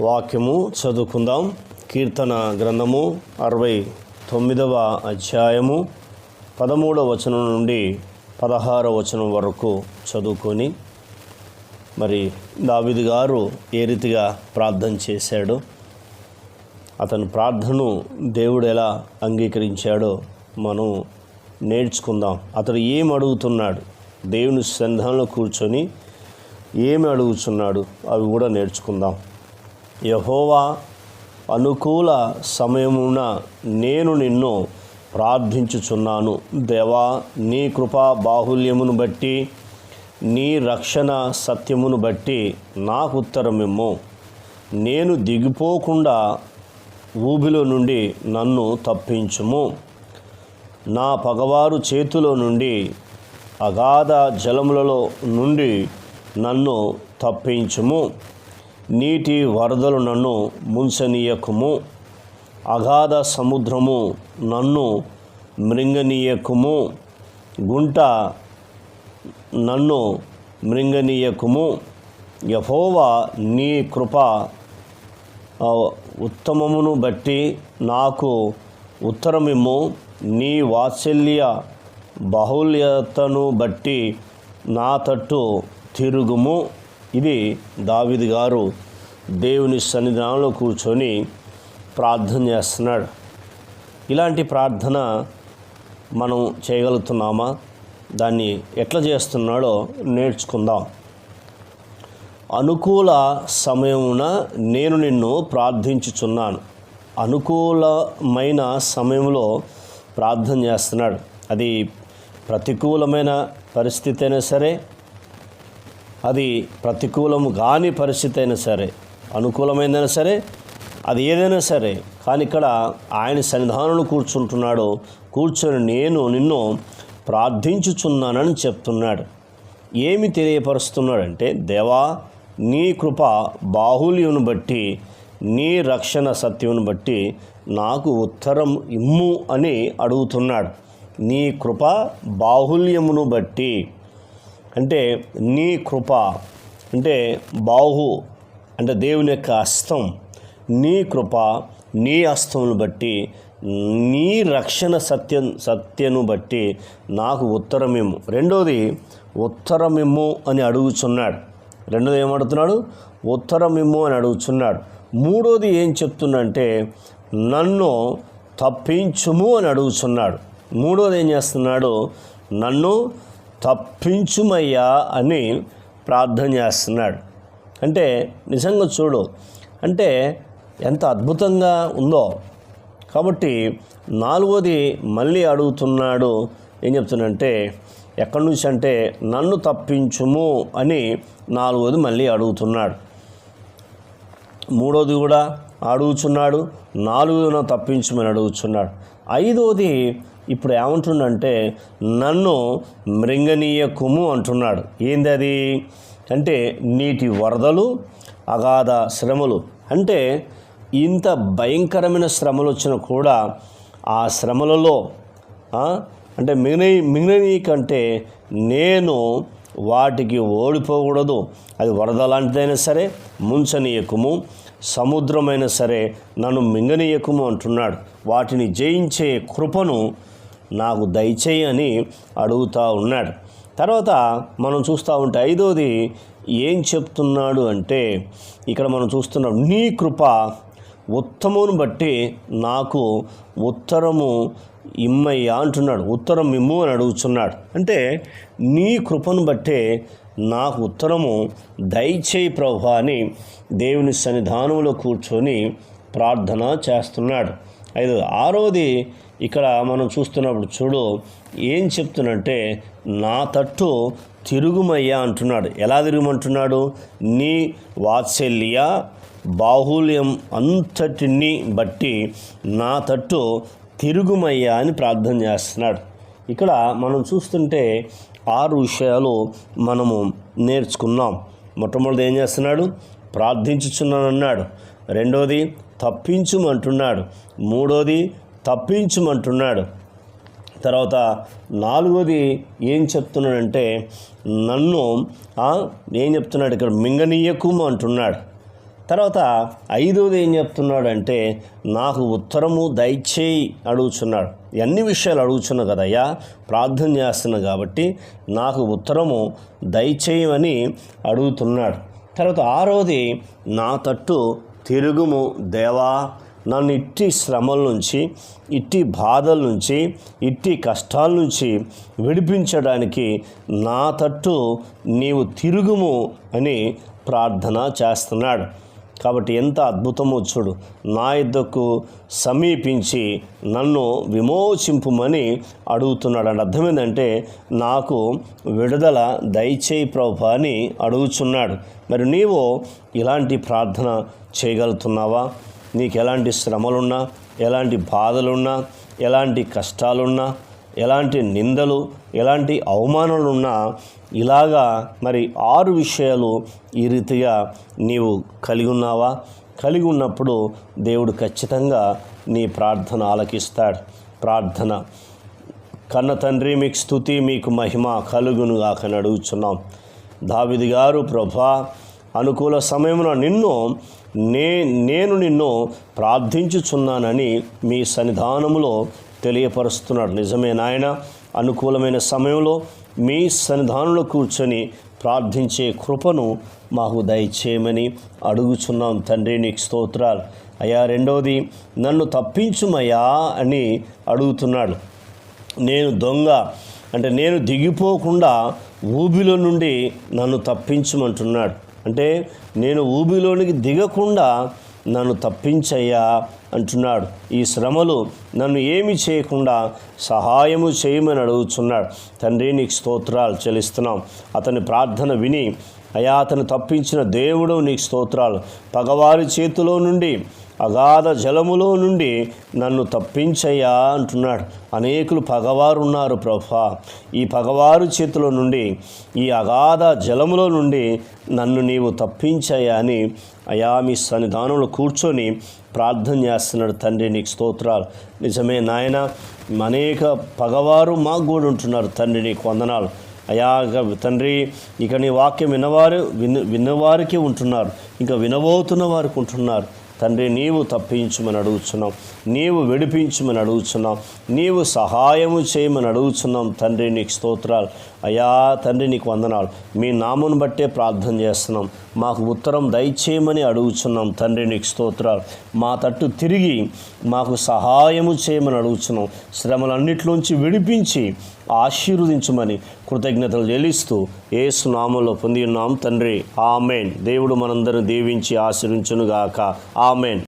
వాక్యము చదువుకుందాం. కీర్తన గ్రంథము అరవై తొమ్మిదవ అధ్యాయము పదమూడవ వచనం నుండి పదహారవ వచనం వరకు చదువుకొని మరి దావిది గారు ఏ రీతిగా ప్రార్థన చేశాడు అతని ప్రార్థనను దేవుడు ఎలా అంగీకరించాడో మనం నేర్చుకుందాం. అతడు ఏం అడుగుతున్నాడు? దేవుని సంధానంలో కూర్చొని ఏమి అడుగుతున్నాడు అవి కూడా నేర్చుకుందాం. యహోవా అనుకూల సమయమున నేను నిన్ను ప్రార్థించుచున్నాను. దేవా నీ కృపా బాహుల్యమును బట్టి నీ రక్షణ సత్యమును బట్టి నాకు ఉత్తరమిమ్ము నేను దిగిపోకుండా ఊబిలో నుండి నన్ను తప్పించుము. నా పగవారు చేతిలో నుండి అగాధ జలములలో నుండి నన్ను తప్పించుము. నీటి వరదలు నన్ను ముంచనీయకుము. అగాధ సముద్రము నన్ను మృంగనీయకుము. గుంట నన్ను మృంగనీయకుము. యహోవా నీ కృప ఉత్తమమును బట్టి నాకు ఉత్తరమిమ్ము. నీ వాత్సల్య బాహుల్యతను బట్టి నా తట్టు తిరుగుము. ఇది దావిది గారు దేవుని సన్నిధానంలో కూర్చొని ప్రార్థన చేస్తున్నాడు. ఇలాంటి ప్రార్థన మనం చేయగలుగుతున్నామా? దాన్ని ఎట్లా చేస్తున్నాడో నేర్చుకుందాం. అనుకూల సమయమున నేను నిన్ను ప్రార్థించుచున్నాను. అనుకూలమైన సమయంలో ప్రార్థన చేస్తున్నాడు. అది ప్రతికూలమైన పరిస్థితి అయినా సరే అది ప్రతికూలము కాని పరిస్థితి అయినా సరే అనుకూలమైందైనా సరే అది ఏదైనా సరే కానీ ఇక్కడ ఆయన సన్నిధానంలో కూర్చుంటున్నాడు కూర్చొని నేను నిన్ను ప్రార్థించుచున్నానని చెప్తున్నాడు. ఏమి తెలియపరుస్తున్నాడంటే దేవా నీ కృప బాహుల్యమును బట్టి నీ రక్షణ సత్యమును బట్టి నాకు ఉత్తరం ఇమ్ము అని అడుగుతున్నాడు. నీ కృప బాహుల్యమును బట్టి. అంటే నీ కృప అంటే బాహు అంటే దేవుని యొక్క హస్తం నీ కృప నీ హస్తమును బట్టి నీ రక్షణ సత్యం సత్యను బట్టి నాకు ఉత్తరమిమ్ము రెండోది ఉత్తరమిమ్ము అని అడుగుచున్నాడు. రెండోది ఏమడుతున్నాడు ఉత్తరమిమ్ము అని అడుగుచున్నాడు. మూడోది ఏం చెప్తుందంటే నన్ను తప్పించుము అని అడుగుచున్నాడు. మూడోది ఏం చేస్తున్నాడు? నన్ను తప్పించుమయ్యా అని ప్రార్థన చేస్తున్నాడు. అంటే నిజంగా చూడు అంటే ఎంత అద్భుతంగా ఉందో. కాబట్టి నాలుగోది మళ్ళీ అడుగుతున్నాడు ఏం చెప్తున్నంటే ఎక్కడి నుంచి అంటే నన్ను తప్పించుము అని నాలుగోది మళ్ళీ అడుగుతున్నాడు. మూడోది కూడా అడుగుచున్నాడు నాలుగోదిన తప్పించమని అడుగుచున్నాడు ఐదోది ఇప్పుడు ఏమంటుండంటే నన్ను మృంగనీయకుము అంటున్నాడు. ఏంది అది అంటే నీటి వరదలు అగాధ శ్రమలు. అంటే ఇంత భయంకరమైన శ్రమలు వచ్చినా కూడా ఆ శ్రమలలో అంటే మిగిలి మిగిలిన కంటే నేను వాటికి ఓడిపోకూడదు. అది వరద లాంటిదైనా సరే ముంచనీయకుము సముద్రమైనా సరే నన్ను మింగనీయకుము అంటున్నాడు. వాటిని జయించే కృపను నాకు దయచేయి అని అడుగుతూ ఉన్నాడు. తర్వాత మనం చూస్తూ ఉంటే ఐదోది ఏం చెప్తున్నాడు అంటే ఇక్కడ మనం చూస్తున్నాం నీ కృప ఉత్తమును బట్టి నాకు ఉత్తరము ఇమ్మయ్యా అంటున్నాడు. ఉత్తరం ఇమ్ము అని అడుగుతున్నాడు అంటే నీ కృపను బట్టే నాకు ఉత్తరము దయచేయి ప్రభు అని దేవుని సన్నిధానంలో కూర్చొని ప్రార్థన చేస్తున్నాడు. ఐదు. ఆరోది ఇక్కడ మనం చూస్తున్నప్పుడు చూడు ఏం చెప్తున్నంటే నా తట్టు తిరుగుమయ్యా అంటున్నాడు. ఎలా తిరుగుమంటున్నాడు? నీ వాత్సల్య బాహుల్యం అంతటిని బట్టి నా తట్టు తిరుగుమయ్యా అని ప్రార్థన చేస్తున్నాడు. ఇక్కడ మనం చూస్తుంటే ఆరు విషయాలు మనము నేర్చుకున్నాం. మొట్టమొదటి ఏం చేస్తున్నాడు? ప్రార్థించుచున్నానన్నాడు. రెండోది తప్పించుమంటున్నాడు. మూడోది తప్పించుమంటున్నాడు. తర్వాత నాలుగోది ఏం చెప్తున్నాడంటే నన్ను ఏం చెప్తున్నాడు ఇక్కడ? మింగనీయకుము అంటున్నాడు తర్వాత ఐదోది ఏం చెప్తున్నాడంటే నాకు ఉత్తరము దయచేయి అడుగుచున్నాడు. అన్ని విషయాలు అడుగుచున్నా కదయ్యా? ప్రార్థన చేస్తున్నా కాబట్టి నాకు ఉత్తరము దయచేయమని అడుగుతున్నాడు. తర్వాత ఆరోది నా తట్టు తిరుగుము దేవా నన్ను ఇట్టి శ్రమల నుంచి ఇట్టి బాధల నుంచి ఇట్టి కష్టాల నుంచి విడిపించడానికి నా తట్టు నీవు తిరుగుము అని ప్రార్థన చేస్తున్నాడు. కాబట్టి ఎంత అద్భుతమో చూడు. నా యుద్ధకు సమీపించి నన్ను విమోచింపుమని అడుగుతున్నాడు అంటే అర్థం ఏంటంటే నాకు విడుదల దయచేయి ప్రభు అని అడుగుచున్నాడు. మరి నీవు ఇలాంటి ప్రార్థన చేయగలుగుతున్నావా? నీకు ఎలాంటి శ్రమలున్నా ఎలాంటి బాధలున్నా ఎలాంటి కష్టాలున్నా ఎలాంటి నిందలు ఎలాంటి అవమానాలున్నా ఇలాగా మరి ఆరు విషయాలు ఈ రీతిగా నీవు కలిగి ఉన్నావా? కలిగి ఉన్నప్పుడు దేవుడు ఖచ్చితంగా నీ ప్రార్థన ఆలకిస్తాడు. ప్రార్థన. కన్న తండ్రి మీకు స్థుతి మీకు మహిమ కలుగును గాకని అడుగుచున్నాం. దావిది గారు ప్రభా అనుకూల సమయంలో నిన్ను నే నేను నిన్ను ప్రార్థించుచున్నానని మీ సన్నిధానములో తెలియపరుస్తున్నాడు. నిజమే నాయన అనుకూలమైన సమయంలో మీ సన్నిధానంలో కూర్చొని ప్రార్థించే కృపను మాకు దయచేయమని అడుగుచున్నాం తండ్రి నీకు స్తోత్రాలు. అయ్యా రెండవది నన్ను తప్పించుమయ్యా అని అడుగుతున్నాడు. నేను దొంగ అంటే నేను దిగిపోకుండా ఊబిలో నుండి నన్ను తప్పించమంటున్నాడు. అంటే నేను ఊబిలోనికి దిగకుండా నన్ను తప్పించయ్యా అంటున్నాడు. ఈ శ్రమలు నన్ను ఏమి చేయకుండా సహాయము చేయమని అడుగుతున్నాడు తండ్రి నీకు స్తోత్రాలు చెల్లిస్తున్నాం. అతని ప్రార్థన విని అయా అతను తప్పించిన దేవుడు నీకు స్తోత్రాలు. పగవారి చేతిలో నుండి అగాధ జలములో నుండి నన్ను తప్పించయ్యా అంటున్నాడు. అనేకులు పగవారు ఉన్నారు ప్రభా. ఈ పగవారు చేతిలో నుండి ఈ అగాధ జలములో నుండి నన్ను నీవు తప్పించయ్యా అని అయా మీ సన్నిధానంలో కూర్చొని ప్రార్థన చేస్తున్నాడు తండ్రి నీకు స్తోత్రాలు. నిజమే నాయన అనేక పగవారు మాకు కూడా ఉంటున్నారు తండ్రి నీకు వందనాలు. అయా తండ్రి ఇక నీ వాక్యం విన్నవారు విన్న విన్నవారికి ఉంటున్నారు. ఇంకా వినబోతున్న వారికి ఉంటున్నారు. తండ్రి నీవు తప్పించమని అడుగుతున్నాం నీవు విడిపించమని అడుగుతున్నాం నీవు సహాయము చేయమని అడుగుతున్నాం తండ్రి నీకు స్తోత్రాలు. అయ్యా తండ్రి నీకు వందనాలు. మీ నామును బట్టే ప్రార్థన చేస్తున్నాం. మాకు ఉత్తరం దయచేయమని అడుగుచున్నాం. తండ్రి నీకు స్తోత్రాలు. మా తట్టు తిరిగి మాకు సహాయము చేయమని అడుగుతున్నాం శ్రమలన్నిటిలోంచి విడిపించి ఆశీర్వదించమని కృతజ్ఞతలు చెల్లిస్తూ ఏసు నామంలో పొంది ఉన్నాం. తండ్రి ఆమెన్. దేవుడు మనందరూ దీవించి ఆశీర్వించునుగాక. ఆమెన్.